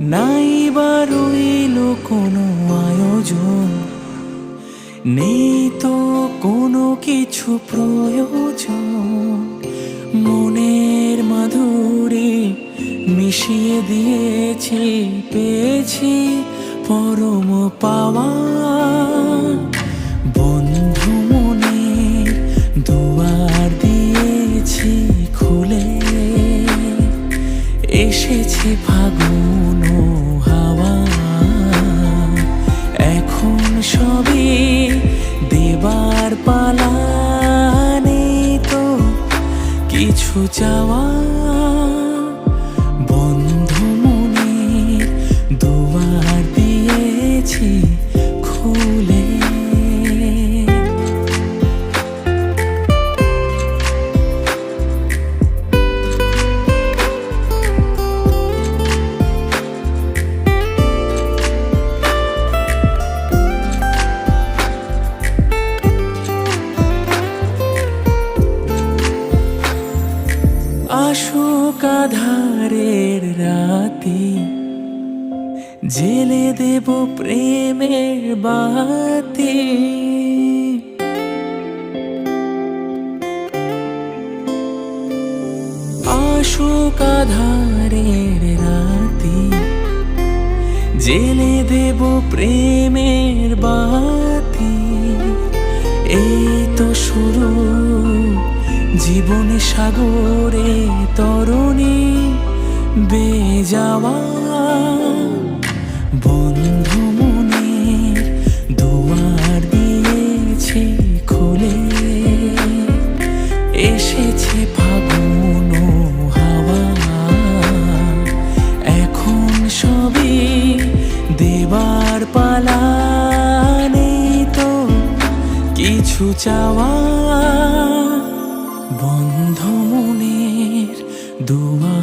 নাই বা রইল কোনো আয়োজন, নেই তো কোনো কিছু প্রয়োজন। মনের মাধুরী মিশিয়ে দিয়েছি, পেয়েছি পরম পাওয়া। বন্ধু মনের দুয়ার দিয়েছি খুলে, এসেছে ফাগুন সবে দেবার পালা নেই তো কিছু চাওয়া আসুক আধারের রাতে জেলে দেব প্রেমের বাতি। আসুক আধারের রাতে জেলে দেব প্রেমের বাতি। এই তো শুরু। জীবনে সাগরে তরণী বেজাওয়া বন্ধু মনের দুয়ার দিয়েছি খুলে। এসেছে ফাগুন হাওয়া। এখন সবই দেবার পালা নেই তো কিছু চাওয়া। বন্ধ মনের দিয়েছি